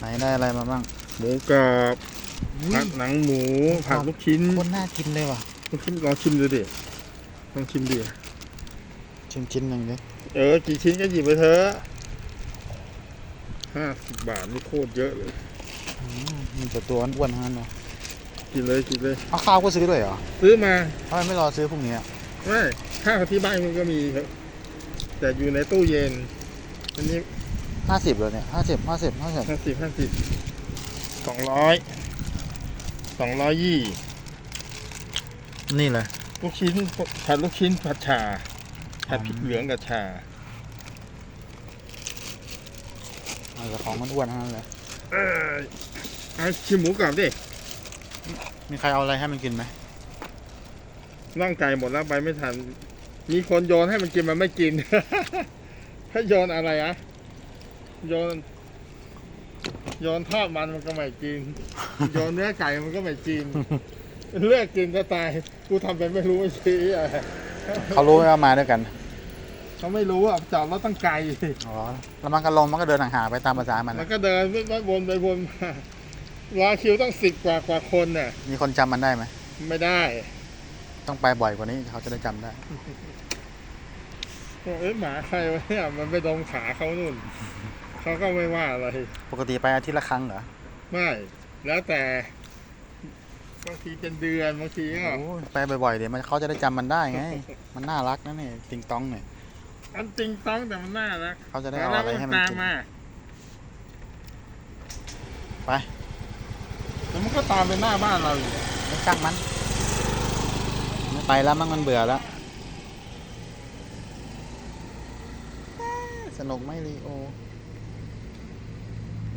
ไหนได้อะไรมาบ้างหมูกรอบผัดหนังหมูผัดลูกชิ้นคนน่ากินเลยว่ะลูกชิ้นลองชิมดูดิลองชิมดิชิ้นชิ้นหนึ่งดิเออกี่ชิ้นก็หยิบไปเถอะห้าสิบบาทนี่โคตรเยอะเลยอืมมีแต่ตัวอ้วนๆทั้งนั้นเนาะกินเลยกินเลยเอาข้าวก็ซื้อด้วยเหรอซื้อมาทำไมไม่รอซื้อพรุ่งนี้อะไม่ข้าวที่บ้านมันก็มีครับแต่อยู่ในตู้เย็นอันนี้ ห้าสิบเลยเนี่ยห้าสิบห้าสิบห้าสิบห้าสิบห้าสิบสองร้อยสองร้อยยี่นี่เลยลูกชิ้นผัดลูกชิ้นผัดชาผัดพริกเหลืองกับชาเอาแต่ของมันอ้วนทั้งนั้นเลยเออเอาชิมหมูกรอบดิมีใครเอาอะไรให้มันกินไหมน่องไก่หมดแล้วไปไม่ทัน มีคนโยนให้มันกินมันไม่กิน ถ้าโยนอะไรอะ โยนโยนทอดมันมันก็ไม่กิน โยนเนื้อไก่มันก็ไม่กิน เลือกกินก็ตาย กูทำเป็นไม่รู้ไม่ชี้อะเขารู้ไหมว่ามาด้วยกันเขาไม่รู้อะจอดรถตั้งไกลอ๋อแล้วมันก็ลงมันก็เดินห่างๆไปตามภาษามันมันอะก็เดินไม่วนไปวนมารอคิวต้องสิบกว่ากว่าคนน่ะ มีคนจำมันได้ไหมไม่ได้ต้องไปบ่อยกว่านี้เขาจะได้จำได้ เอ้ยหมาใครวะเนี่ยมันไปดมขาเขานู่น เขาก็ไม่ว่าอะไร ปกติไปอาทิตย์ละครั้งเหรอ ไม่แล้วแต่บางทีเป็นเดือนบางทีก็ โอ้ยไปบ่อยๆ เดี๋ยวมันเขาจะได้จำมันได้ไง มันน่ารักนะเนี่ยติงตองเนี่ย อันจริงต้องแต่มันน่ารักเขาจะได้เอาอะไรให้มันตามกินมาไปแล้วมันก็ตามไปหน้าบ้านเราอยู่ไม่ช่างมันไม่ไปแล้วมั้งมันเบื่อแล้ว สนุกไหมลีโอ